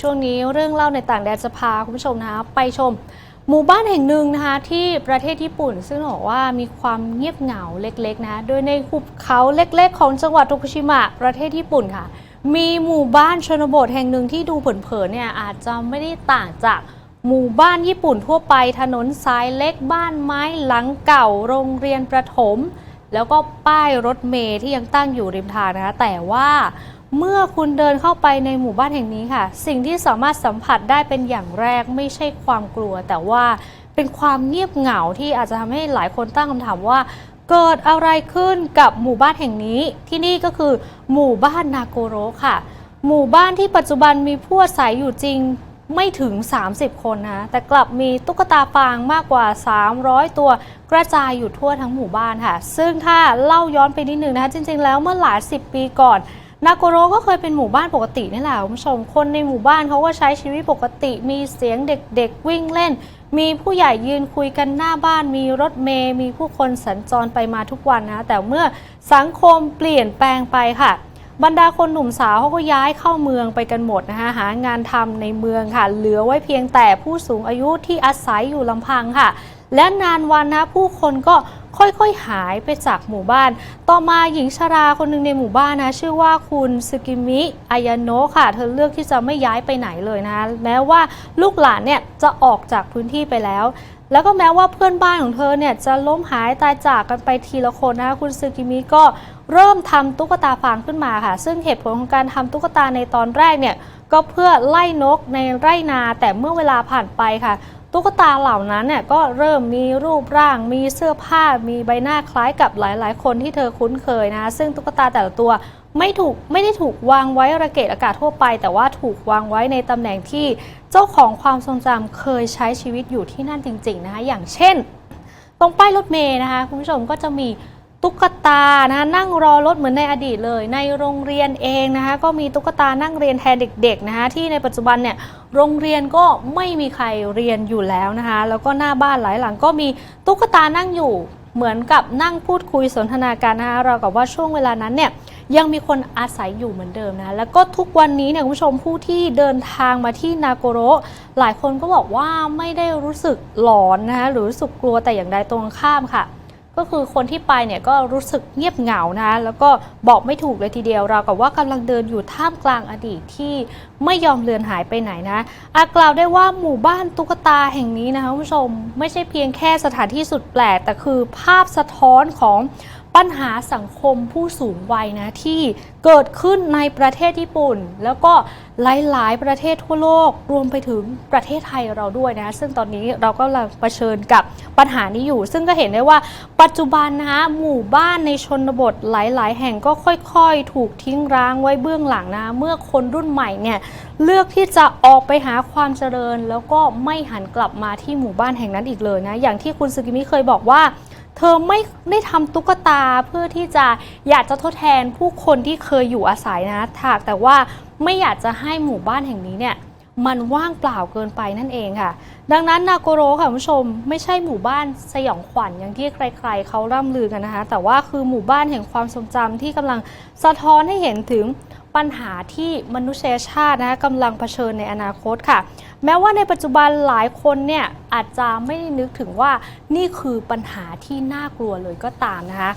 ช่วงนี้เรื่องเล่าในต่างแดนจะพาคุณผู้ชมนะคะไปชมหมู่บ้านแห่งหนึ่งนะคะที่ประเทศญี่ปุ่น ซึ่งบอกว่ามีความเงียบเหงาเล็กๆนะคะโดยในหุบเขาเล็กๆ ของจังหวัดโตคุชิมะประเทศญี่ปุ่นค่ะ มีหมู่บ้านชนบทแห่งหนึ่งที่ดูเผินๆเนี่ยอาจจะไม่ได้ต่างจากหมู่บ้านญี่ปุ่นทั่วไปถนนสายเล็กบ้านไม้หลังเก่าโรงเรียนประถม แล้วก็ป้ายรถเมล์ที่ยังตั้งอยู่ริมทางนะคะแต่ว่า เมื่อคุณเดินเข้าไปในหมู่บ้านแห่งนี้ค่ะ สิ่งที่สามารถสัมผัสได้เป็นอย่างแรกไม่ใช่ความกลัว แต่ว่าเป็นความเงียบเหงาที่อาจจะทำให้หลายคนตั้งคำถามว่า เกิดอะไรขึ้นกับหมู่บ้านแห่งนี้ ที่นี่ก็คือหมู่บ้านนาโกโรค่ะ หมู่บ้านที่ปัจจุบันมีผู้อาศัยอยู่จริงไม่ถึง 30 คนนะแต่กลับมีตุ๊กตาฟางมากกว่า 300 ตัวกระจายอยู่ทั่วทั้งหมู่บ้านค่ะ ซึ่งถ้าเล่าย้อนไปนิดนึงนะคะจริงๆ แล้วเมื่อหลายสิบปีก่อน นาโกโรก็เคยเป็นหมู่บ้านปกตินี่แหละคุณผู้ชมคนในหมู่บ้านเขาก็ใช้ชีวิตปกติ มีเสียงเด็กๆวิ่งเล่น มีผู้ใหญ่ยืนคุยกันหน้าบ้าน มีรถเมย์มีผู้คนสัญจรไปมาทุกวันนะแต่เมื่อสังคมเปลี่ยนแปลงไปค่ะ บรรดาคนหนุ่มสาวเขาก็ย้ายเข้าเมืองไปกันหมดนะคะหางานทำในเมืองค่ะ เหลือไว้เพียงแต่ผู้สูงอายุที่อาศัยอยู่ลำพังค่ะ และนานวันนะผู้คนก็ ค่อยๆหายไปจากหมู่บ้าน ต่อมาหญิงชราคนหนึ่งในหมู่บ้านนะชื่อว่าคุณซึกิมิอายาโนะค่ะ เธอเลือกที่จะไม่ย้ายไปไหนเลยนะแม้ว่าลูกหลานเนี่ยจะออกจากพื้นที่ไปแล้วแล้วก็แม้ว่าเพื่อนบ้านของเธอเนี่ยจะล้มหายตายจากกันไปทีละคนนะคะคุณซึกิมิก็เริ่มทำตุ๊กตาฟางขึ้นมาค่ะ ซึ่งเหตุผลของการทำตุ๊กตาในตอนแรกเนี่ยก็เพื่อไล่นกในไร่นาแต่เมื่อเวลาผ่านไปค่ะ ตุ๊กตาเหล่านั้นเนี่ยก็เริ่มมีรูปร่าง มีเสื้อผ้า มีใบหน้าคล้ายกับหลาย ๆ คนที่เธอคุ้นเคยนะ ซึ่งตุ๊กตาแต่ละตัวไม่ถูกไม่ได้ถูกวางไว้ระเกะระกาทั่วไป แต่ว่าถูกวางไว้ในตำแหน่งที่เจ้าของความทรงจำเคยใช้ชีวิตอยู่ที่นั่นจริง ๆ นะคะอย่างเช่น ตรงป้ายรถเมย์นะคะคุณผู้ชมก็จะมี ตุ๊กตานะนั่งรอรถเหมือนในอดีตเลย ในโรงเรียนเองนะคะก็มีตุ๊กตานั่งเรียนแทนเด็กๆนะคะที่ในปัจจุบันเนี่ยโรงเรียนก็ไม่มีใครเรียนอยู่แล้วนะคะแล้วก็หน้าบ้านหลายหลังก็มีตุ๊กตานั่งอยู่เหมือนกับนั่งพูดคุยสนทนาการนะคะเรากับว่าช่วงเวลานั้นเนี่ยยังมีคนอาศัยอยู่เหมือนเดิมนะแล้วก็ทุกวันนี้เนี่ยคุณผู้ชมผู้ที่เดินทางมาที่นาโกโรหลายคนก็บอกว่าไม่ได้รู้สึกหลอนนะคะหรือรู้สึกกลัวแต่อย่างใดตรงข้ามค่ะ ก็คือคนที่ไปเนี่ยก็รู้สึกเงียบเหงานะแล้วก็บอกไม่ถูกเลยทีเดียวเรากับว่ากำลังเดินอยู่ท่ามกลางอดีตที่ไม่ยอมเลือนหายไปไหนนะอากล่าวได้ว่าหมู่บ้านตุ๊กตาแห่งนี้นะคะคุณผู้ชมไม่ใช่เพียงแค่สถานที่สุดแปลก แต่คือภาพสะท้อนของ ปัญหาสังคมผู้สูงวัยนะที่เกิดขึ้นในประเทศญี่ปุ่น แล้วก็หลาย ๆ ประเทศทั่วโลกรวมไปถึงประเทศไทยเราด้วยนะ ซึ่งตอนนี้เราก็กำลังเผชิญกับปัญหานี้อยู่ ซึ่งก็เห็นได้ว่าปัจจุบันนะคะหมู่บ้านในชนบทหลาย ๆ แห่งก็ค่อย ๆ ถูกทิ้งร้างไว้เบื้องหลังนะ เมื่อคนรุ่นใหม่เนี่ยเลือกที่จะออกไปหาความเจริญ แล้วก็ไม่หันกลับมาที่หมู่บ้านแห่งนั้นอีกเลยนะอย่างที่คุณซึกิมิเคยบอกว่า เธอไม่ได้ทำตุ๊กตาเพื่อที่จะอยากจะทดแทนผู้คนที่เคยอยู่อาศัยนะถากแต่ว่าไม่อยากจะให้หมู่บ้านแห่งนี้เนี่ย มันว่างเปล่าเกินไปนั่นเองค่ะ ดังนั้นนาโกโรค่ะคุณผู้ชมไม่ใช่หมู่บ้านสยองขวัญอย่างที่ใคร ๆเขาร่ำลือกันนะคะ แต่ว่าคือหมู่บ้านแห่งความทรงจำที่กำลังสะท้อนให้เห็นถึงปัญหาที่มนุษยชาตินะคะกำลังเผชิญในอนาคตค่ะ แม้ว่าในปัจจุบันหลายคนเนี่ยอาจจะไม่ได้นึกถึงว่านี่คือปัญหาที่น่ากลัวเลยก็ตามนะคะ